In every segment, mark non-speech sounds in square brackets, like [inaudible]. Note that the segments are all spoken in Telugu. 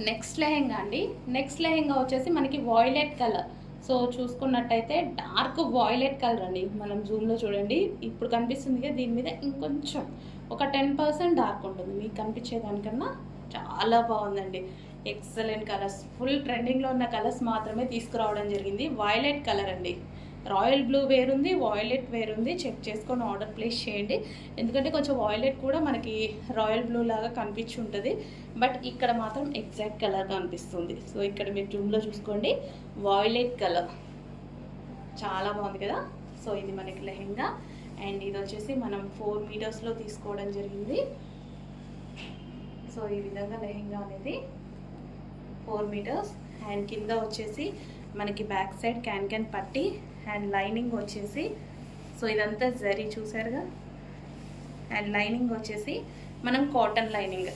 నెక్స్ట్ లెహెంగా అండి. నెక్స్ట్ లెహెంగా వచ్చేసి మనకి వాయిలెట్ కలర్ సో చూసుకున్నట్టయితే డార్క్ వాయిలెట్ కలర్ అండి. మనం జూమ్లో చూడండి. ఇప్పుడు కనిపిస్తుంది కదా దీని మీద ఇంకొంచెం. ఒక టెన్ పర్సెంట్ డార్క్ ఉంటుంది. మీకు కనిపించేదానికన్నా చాలా బాగుందండి. ఎక్సలెంట్ కలర్స్ ఫుల్ ట్రెండింగ్లో ఉన్న కలర్స్ మాత్రమే తీసుకురావడం జరిగింది. వాయిలెట్ కలర్ అండి. రాయల్ బ్లూ వేరుంది వాయిలెట్ వేరుంది. చెక్ చేసుకొని ఆర్డర్ ప్లేస్ చేయండి. ఎందుకంటే కొంచెం వాయిలెట్ కూడా మనకి రాయల్ బ్లూ లాగా కనిపించి ఉంటుంది బట్ ఇక్కడ మాత్రం ఎగ్జాక్ట్ కలర్ కనిపిస్తుంది. సో ఇక్కడ మీరు జూమ్లో చూసుకోండి. Violet colour. చాలా బాగుంది కదా? సో ఇది మనకి లెహెంగా. అండ్ ఇది వచ్చేసి మనం ఫోర్ మీటర్స్లో తీసుకోవడం జరిగింది. సో ఈ విధంగా లెహెంగా అనేది ఫోర్ మీటర్స్. అండ్ కింద వచ్చేసి మనకి బ్యాక్ సైడ్ క్యాన్ క్యాన్ పట్టి అండ్ లైనింగ్ వచ్చేసి సో ఇదంతా జరీ చూసారుగా? అండ్ లైనింగ్ వచ్చేసి మనం కాటన్ లైనింగ్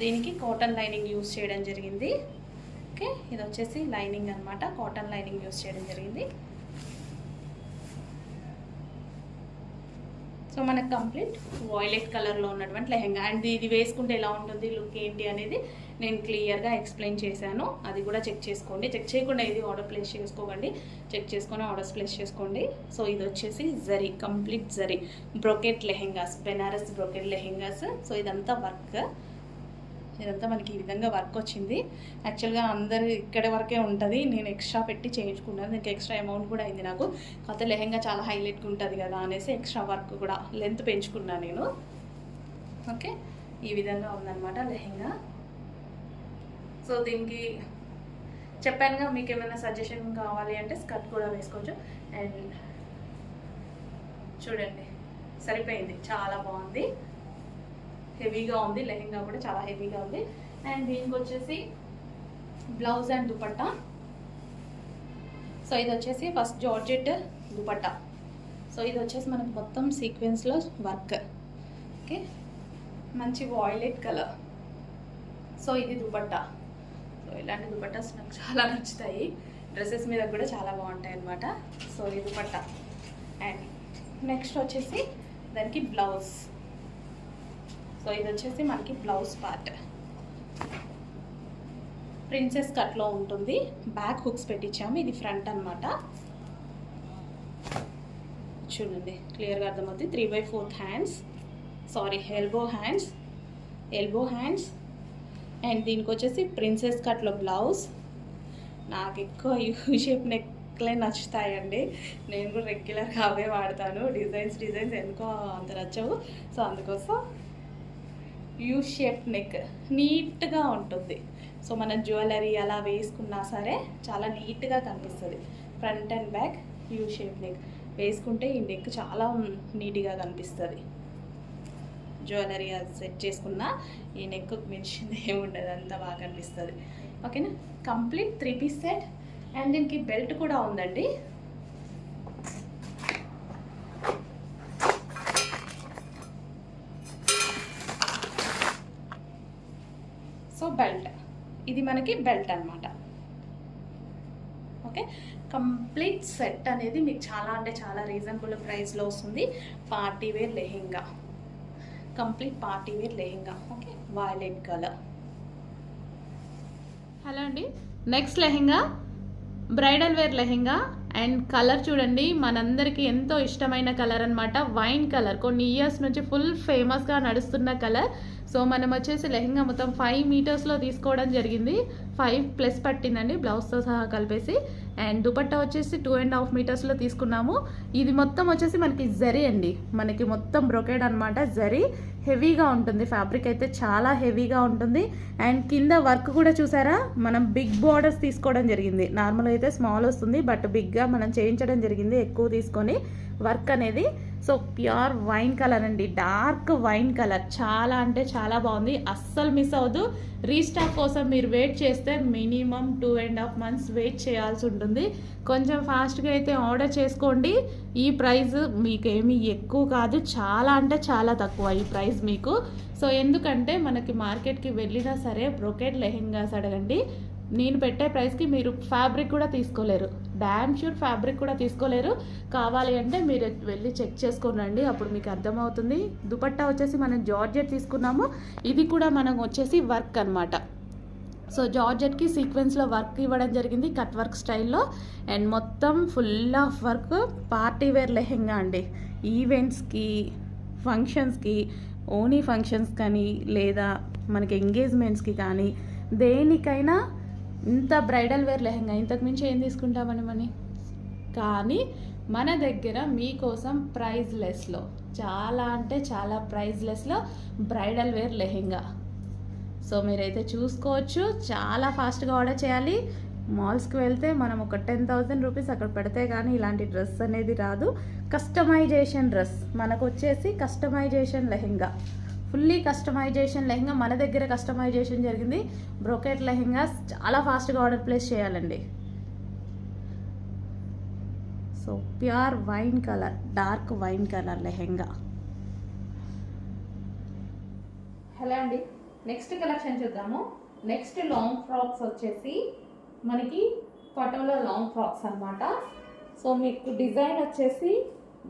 దీనికి కాటన్ లైనింగ్ యూస్ చేయడం జరిగింది. ఓకే ఇది వచ్చేసి లైనింగ్ అన్నమాట. కాటన్ లైనింగ్ యూస్ చేయడం జరిగింది. సో మనకు కంప్లీట్ వాయిలెట్ కలర్లో ఉన్నటువంటి లెహెంగా. అండ్ ఇది వేసుకుంటే ఎలా ఉంటుంది? లుక్ ఏంటి అనేది నేను క్లియర్గా ఎక్స్ప్లెయిన్ చేశాను. అది కూడా చెక్ చేసుకోండి. చెక్ చేయకుండా ఇది ఆర్డర్ ప్లేస్ చేసుకోకండి. చెక్ చేసుకొని ఆర్డర్స్ ప్లేస్ చేసుకోండి. సో ఇది వచ్చేసి zari complete zari. Brocade lehengas Banaras brocade lehengas. So ఇదంతా వర్క్. ఇదంతా మనకి ఈ విధంగా వర్క్ వచ్చింది. యాక్చువల్గా అందరు ఇక్కడ వరకే ఉంటుంది. నేను ఎక్స్ట్రా పెట్టి చేయించుకున్నాను. దీనికి ఎక్స్ట్రా అమౌంట్ కూడా అయింది నాకు. కాకపోతే లెహెంగా చాలా హైలైట్గా ఉంటుంది కదా అనేసి ఎక్స్ట్రా వర్క్ కూడా లెంత్ పెంచుకున్నాను నేను. ఓకే? ఈ విధంగా ఉందన్నమాట లెహెంగా. సో దీనికి చెప్పానుగా మీకు ఏమైనా సజెషన్ కావాలి అంటే స్కర్ట్ కూడా వేసుకోవచ్చు. అండ్ చూడండి సరిపోయింది. చాలా బాగుంది. హెవీగా ఉంది. లెహెంగా కూడా చాలా హెవీగా ఉంది. అండ్ దీనికి వచ్చేసి బ్లౌజ్ అండ్ దుపట్టా. సో ఇది వచ్చేసి ఫస్ట్ జార్జెట్ దుపట్టా. సో ఇది వచ్చేసి మనకు మొత్తం సీక్వెన్స్లో వర్క్ ఓకే మంచి వాయిలెట్ కలర్ సో ఇది దుపట్టా. సో ఇలాంటి దుపట్టాస్ నాకు చాలా నచ్చుతాయి. డ్రెస్సెస్ మీద కూడా చాలా బాగుంటాయి అన్నమాట. సో ఇది దుపట్టా. అండ్ నెక్స్ట్ వచ్చేసి దానికి బ్లౌజ్ సో ఇది వచ్చేసి మనకి బ్లౌజ్ పార్ట్ ప్రిన్సెస్ కట్లో ఉంటుంది. బ్యాక్ హుక్స్ పెట్టించాము ఇది ఫ్రంట్ అన్నమాట. చూడండి క్లియర్గా అర్థమవుతుంది. Three by fourth hands sorry elbow hands elbow hands and దీనికి వచ్చేసి ప్రిన్సెస్ కట్లో బ్లౌజ్. నాకు ఎక్కువ యూ [laughs] షేప్ నెక్లే నచ్చుతాయండి. నేను కూడా రెగ్యులర్గా అవే వాడతాను. డిజైన్స్ డిజైన్స్ ఎందుకో అంత నచ్చవు. సో అందుకోసం యూ షేప్ నెక్ నీట్గా ఉంటుంది. సో మన జ్యువెలరీ అలా వేసుకున్నా సరే చాలా నీట్గా కనిపిస్తుంది. Front and back U shape neck. వేసుకుంటే ఈ నెక్ చాలా నీట్గా కనిపిస్తుంది. జ్యువెలరీ అది సెట్ చేసుకున్న ఈ నెక్ మించింది ఏముండదు అంత బాగా అనిపిస్తుంది ఓకేనా? Complete three piece set. And దీనికి బెల్ట్ కూడా ఉందండి. So belt. ఇది మనకి బెల్ట్ అన్నమాట. ఓకే? కంప్లీట్ సెట్ అనేది మీకు చాలా అంటే చాలా రీజనబుల్ ప్రైస్లో వస్తుంది. Party wear lehenga. Complete party wear lehenga okay violet colour hello అండి. Next lehenga bridal wear lehenga and colour చూడండి. మనందరికీ ఎంతో ఇష్టమైన కలర్ అన్నమాట వైన్ కలర్ కొన్ని ఇయర్స్ నుంచి ఫుల్ ఫేమస్గా నడుస్తున్న కలర్ సో మనం వచ్చేసి లెహెంగా మొత్తం ఫైవ్ మీటర్స్లో తీసుకోవడం జరిగింది. ఫైవ్ ప్లస్ పట్టిందండి బ్లౌజ్తో సహా కలిపేసి. అండ్ దుపట్టా వచ్చేసి టూ అండ్ హాఫ్ మీటర్స్లో తీసుకున్నాము. ఇది మొత్తం వచ్చేసి మనకి జరీ అండి. మనకి మొత్తం బ్రొకేడ్ అనమాట జరీ. హెవీగా ఉంటుంది. ఫ్యాబ్రిక్ అయితే చాలా హెవీగా ఉంటుంది. అండ్ కింద వర్క్ కూడా చూసారా? మనం బిగ్ బార్డర్స్ తీసుకోవడం జరిగింది. నార్మల్ అయితే స్మాల్ వస్తుంది బట్ బిగ్గా మనం చేయించడం జరిగింది ఎక్కువ తీసుకొని వర్క్ అనేది. సో ప్యూర్ వైన్ కలర్ అండి. డార్క్ వైన్ కలర్ చాలా అంటే చాలా బాగుంది. అస్సలు మిస్ అవ్వదు రీస్టాక్ కోసం మీరు వెయిట్ చేస్తే minimum two and half months wait చేయాల్సి ఉంటుంది. కొంచెం ఫాస్ట్గా అయితే ఆర్డర్ చేసుకోండి. ఈ ప్రైస్ మీకు ఏమి ఎక్కువ కాదు. చాలా అంటే చాలా తక్కువ ఈ ప్రైస్ మీకు. సో ఎందుకంటే మనకి మార్కెట్కి వెళ్ళినా సరే బ్రొకెట్ లెహెంగాస్ అడగండి. నేను పెట్టే ప్రైస్కి మీరు ఫ్యాబ్రిక్ కూడా తీసుకోలేరు. డ్యామ్ షూర్ ఫ్యాబ్రిక్ కూడా తీసుకోలేరు. కావాలి అంటే మీరు వెళ్ళి చెక్ చేసుకొని రండి. అప్పుడు మీకు అర్థమవుతుంది. దుపట్టా వచ్చేసి మనం జార్జెట్ తీసుకున్నాము. ఇది కూడా మనం వచ్చేసి వర్క్ అనమాట సో జార్జెట్కి సీక్వెన్స్లో వర్క్ ఇవ్వడం జరిగింది కట్ వర్క్ స్టైల్లో. అండ్ మొత్తం full of work party wear lehenga అండి. ఈవెంట్స్కి ఫంక్షన్స్కి ఓనీ ఫంక్షన్స్ కానీ లేదా మనకి ఎంగేజ్మెంట్స్కి కానీ దేనికైనా ఇంత బ్రైడల్ వేర్ లెహెంగా. ఇంతకు మించి ఏం తీసుకుంటామని మని? కానీ మన దగ్గర మీకోసం ప్రైజ్ లెస్లో చాలా అంటే చాలా ప్రైజ్ లెస్లో బ్రైడల్ వేర్ లెహెంగా. సో మీరైతే చూసుకోవచ్చు. చాలా ఫాస్ట్గా ఆర్డర్ చేయాలి. మాల్స్కి వెళ్తే మనం ఒక టెన్ థౌజండ్ రూపీస్ అక్కడ పెడితే కానీ ఇలాంటి డ్రెస్ అనేది రాదు. కస్టమైజేషన్ డ్రెస్ మనకు వచ్చేసి customization lehenga. Fully customization lehenga మన దగ్గర కస్టమైజేషన్ జరిగింది. బ్రోకెట్ లెహెంగా చాలా ఫాస్ట్గా ఆర్డర్ ప్లేస్ చేయాలండి. So pure wine colour dark wine colour lehenga. Hello అండి. నెక్స్ట్ కలెక్షన్ చూద్దాము. నెక్స్ట్ లాంగ్ ఫ్రాక్స్ వచ్చేసి మనకి పటోలో లాంగ్ ఫ్రాక్స్ అన్నమాట. సో మీకు డిజైన్ వచ్చేసి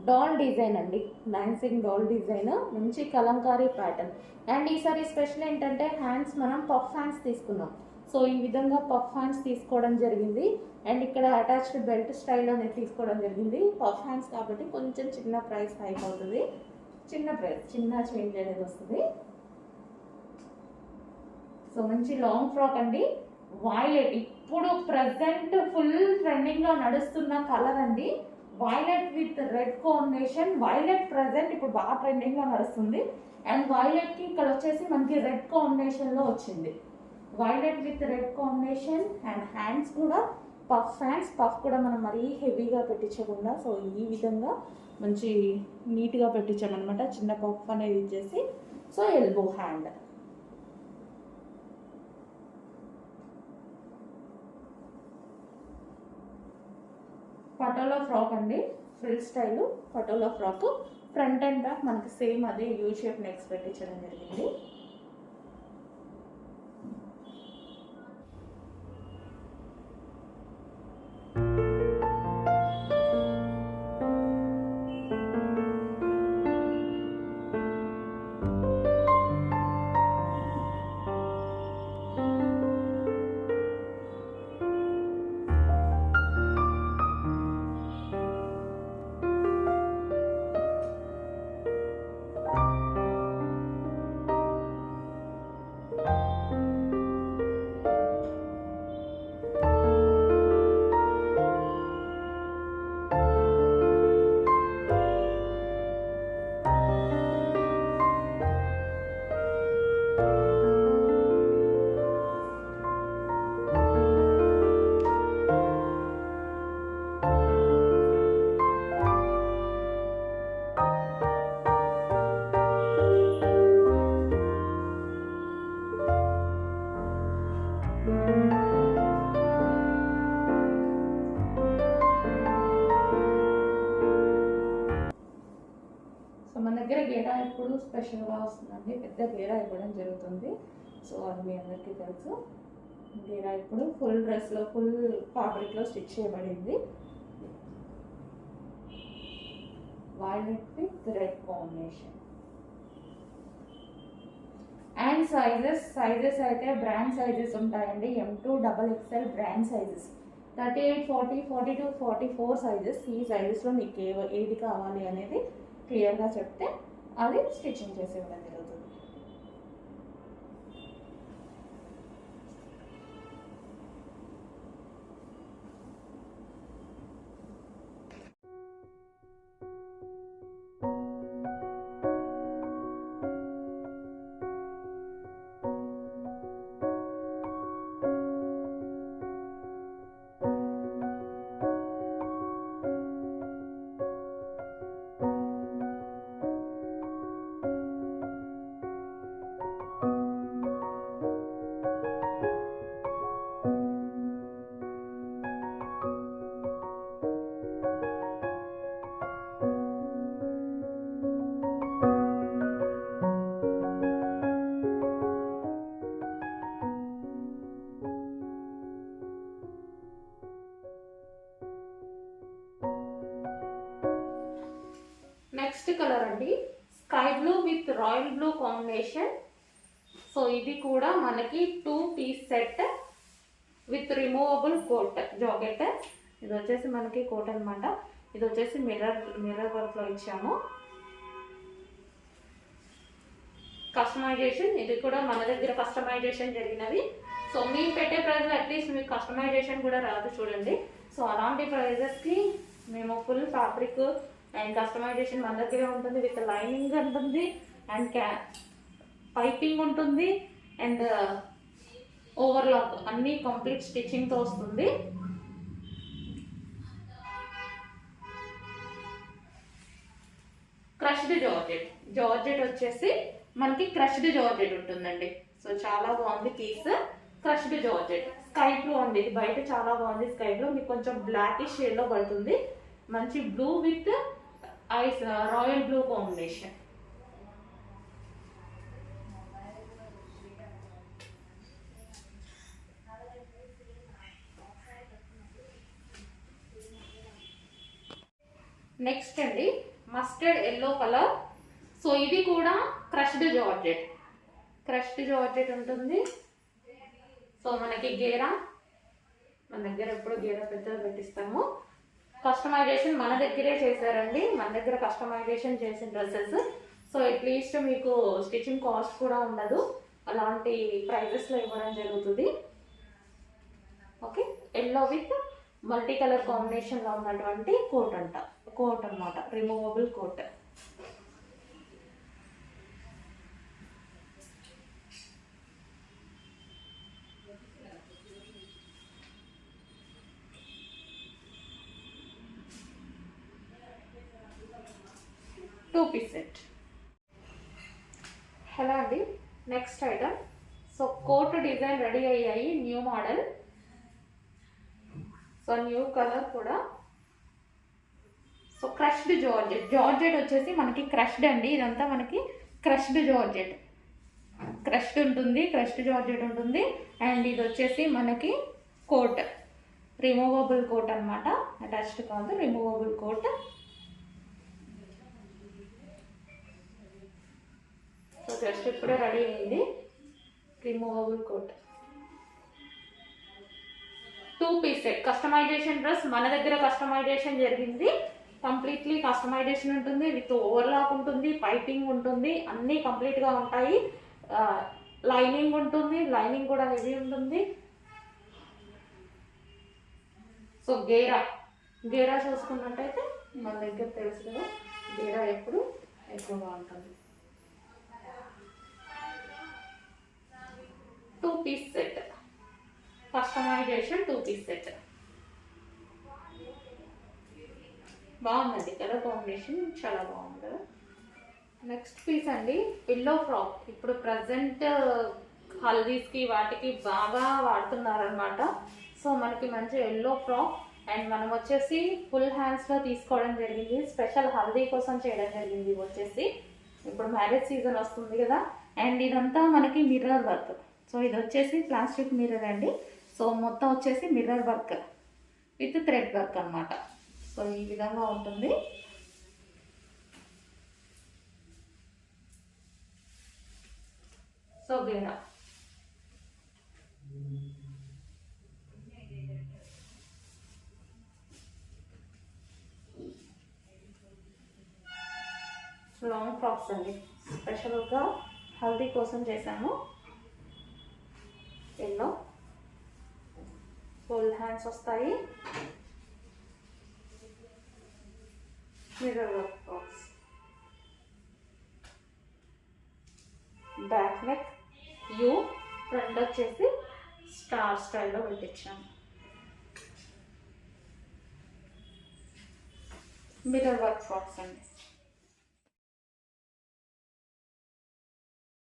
డాల్ డిజైన్ అండి. డాన్సింగ్ డాల్ డిజైన్ మంచి కలంకారీ ప్యాటర్న్ అండ్ ఈసారి స్పెషల్ ఏంటంటే హ్యాండ్స్ మనం పఫ్ హ్యాండ్స్ తీసుకున్నాం. సో ఈ విధంగా పఫ్ హ్యాండ్స్ తీసుకోవడం జరిగింది. అండ్ ఇక్కడ అటాచ్డ్ బెల్ట్ స్టైల్ అనేది తీసుకోవడం జరిగింది. పఫ్ హ్యాండ్స్ కాబట్టి కొంచెం చిన్న ప్రైస్ హైక్ అవుతుంది. చిన్న ప్రైస్ చిన్న చేంజ్ అనేది వస్తుంది. సో మంచి లాంగ్ ఫ్రాక్ అండి. వైలెట్ ఇప్పుడు ప్రజెంట్ ఫుల్ ట్రెండింగ్లో నడుస్తున్న కలర్ అండి. Violet with red combination violet present ఇప్పుడు బాగా ట్రెండింగ్లో నడుస్తుంది. అండ్ వైలెట్కి ఇక్కడ వచ్చేసి మనకి రెడ్ కాంబినేషన్లో వచ్చింది. Violet with red combination and hands కూడా పఫ్ హ్యాండ్స్ పఫ్ కూడా మనం మరీ హెవీగా పెట్టించకుండా సో ఈ విధంగా మంచి నీట్గా పెట్టించామన్నమాట. చిన్న పఫ్ అనేది ఇచ్చేసి. So elbow hand patola frock అండి. Frill style patola frock. Front and back మనకి సేమ్ అదే యూ షేప్ నెక్స్ పెట్టించడం జరిగింది. స్పెషల్గా వస్తుందండి పెద్ద గీరా ఇవ్వడం జరుగుతుంది. సో అది మీ అందరికీ తెలుసు. గీరా ఇప్పుడు ఫుల్ డ్రెస్లో ఫుల్ ఫ్యాబ్రిక్లో స్టిచ్ చేయబడింది. Violet with red combination and sizes sizes అయితే బ్రాండ్ సైజెస్ ఉంటాయండి. M to double X L brand sizes thirty eight forty forty two forty four sizes ఈ సైజెస్లో మీకు ఏ ఏది కావాలి అనేది క్లియర్గా చెప్తే అది స్టిచ్చింగ్ చేసి ఇవ్వండి రాయల్ బ్లూ కాంబినేషన్ సో ఇది కూడా మనకి two piece set with removable coat jacket ఇది వచ్చేసి మనకి కోట్ అనమాట ఇది వచ్చేసి మిర్రర్ మిర్రర్ వర్క్లో ఇచ్చాము. కస్టమైజేషన్ ఇది కూడా మన దగ్గర కస్టమైజేషన్ జరిగినవి. సో మేము పెట్టే ప్రైస్లో అట్లీస్ట్ మీకు కస్టమైజేషన్ కూడా రాదు చూడండి. సో అలాంటి ప్రైజెస్కి మేము ఫుల్ ఫ్యాబ్రిక్ అండ్ కస్టమైజేషన్ మన దగ్గరే ఉంటుంది విత్ లైనింగ్ ఉంటుంది. అండ్ క్యా పైపింగ్ ఉంటుంది అండ్ ఓవర్లాక్ uh, అన్నీ కంప్లీట్ స్టిచ్చింగ్తో వస్తుంది. క్రష్డ్ జార్జెట్ జార్జెట్ వచ్చేసి మనకి క్రష్డ్ జార్జెట్ ఉంటుందండి. సో చాలా బాగుంది piece crushed georgette sky blue ఉంది ఇది బయట చాలా బాగుంది స్కై బ్లూ మీకు కొంచెం బ్లాకిష్ షేడ్లో పడుతుంది. మంచి blue with ice royal blue combination next అండి మస్టర్డ్ ఎల్లో కలర్ సో ఇది కూడా క్రష్డ్ జార్జెట్ క్రష్డ్ జార్జెట్ ఉంటుంది. సో మనకి గేరా. మన దగ్గర ఎప్పుడు గేరా పెద్దలు పెట్టిస్తాము. కస్టమైజేషన్ మన దగ్గరే చేశారండి. మన దగ్గర కస్టమైజేషన్ చేసిన డ్రెస్సెస్. సో అట్లీస్ట్ మీకు స్టిచ్చింగ్ కాస్ట్ కూడా ఉండదు. అలాంటి ప్రైజెస్లో ఇవ్వడం జరుగుతుంది. Okay yellow with multi colour కాంబినేషన్లో ఉన్నటువంటి కోట్ అంట. కోట్ అన్నమాట. Removable coat two piece set hello అండి. Next item so coat design ready అయ్యాయి. New model so new colour కూడా. So crushed georgette. జార్జెట్ వచ్చేసి మనకి క్రష్డ్ అండి. ఇదంతా మనకి క్రష్డ్ జార్జెట్. క్రష్డ్ ఉంటుంది క్రష్డ్ జార్జెట్ ఉంటుంది. అండ్ ఇది వచ్చేసి మనకి కోట్. రిమూవబుల్ కోట్ అనమాట అటాచ్డ్ కాదు రిమూవబుల్ కోట్. సో జస్ట్ ఇప్పుడే రెడీ అయింది removable coat. Two piece set customization dress మన దగ్గర కస్టమైజేషన్ జరిగింది. కంప్లీట్లీ కస్టమైజేషన్ ఉంటుంది. విత్ ఓవర్లాక్ ఉంటుంది పైపింగ్ ఉంటుంది అన్నీ కంప్లీట్గా ఉంటాయి. లైనింగ్ ఉంటుంది లైనింగ్ కూడా హెవీ ఉంటుంది. సో గేరా. గేరా చూసుకున్నట్టయితే మన దగ్గర తెలుసు కదా గేరా ఎప్పుడు ఎక్కువగా ఉంటుంది. Two piece set customization two piece set బాగుందండి. కలర్ కాంబినేషన్ చాలా బాగుంది. నెక్స్ట్ పీస్ అండి పిల్లో ఫ్రాక్ ఇప్పుడు ప్రజెంట్ హల్దీస్కి uh, వాటికి బాగా వాడుతున్నారనమాట సో మనకి మంచి ఎల్లో ఫ్రాక్ అండ్ మనం వచ్చేసి ఫుల్ హ్యాండ్స్లో తీసుకోవడం జరిగింది. స్పెషల్ హల్దీ కోసం చేయడం జరిగింది వచ్చేసి. ఇప్పుడు మ్యారేజ్ సీజన్ వస్తుంది కదా. అండ్ ఇదంతా మనకి మిర్రర్ వర్క్ సో ఇది వచ్చేసి ప్లాస్టిక్ మిర్రర్ అండి. సో మొత్తం వచ్చేసి mirror work. With thread work అన్నమాట. సో ఈ విధంగా ఉంటుంది. సో గేరా లాంగ్ ఫ్రాక్స్ అండి. స్పెషల్గా హల్దీ కోసం చేశాము ఎల్లో ఫుల్ హ్యాండ్స్ వస్తాయి mirror work box back neck U front వచ్చేసి స్టార్ స్టైల్లో పెట్టించాను మిర్రర్ వర్క్ బాక్స్ అండి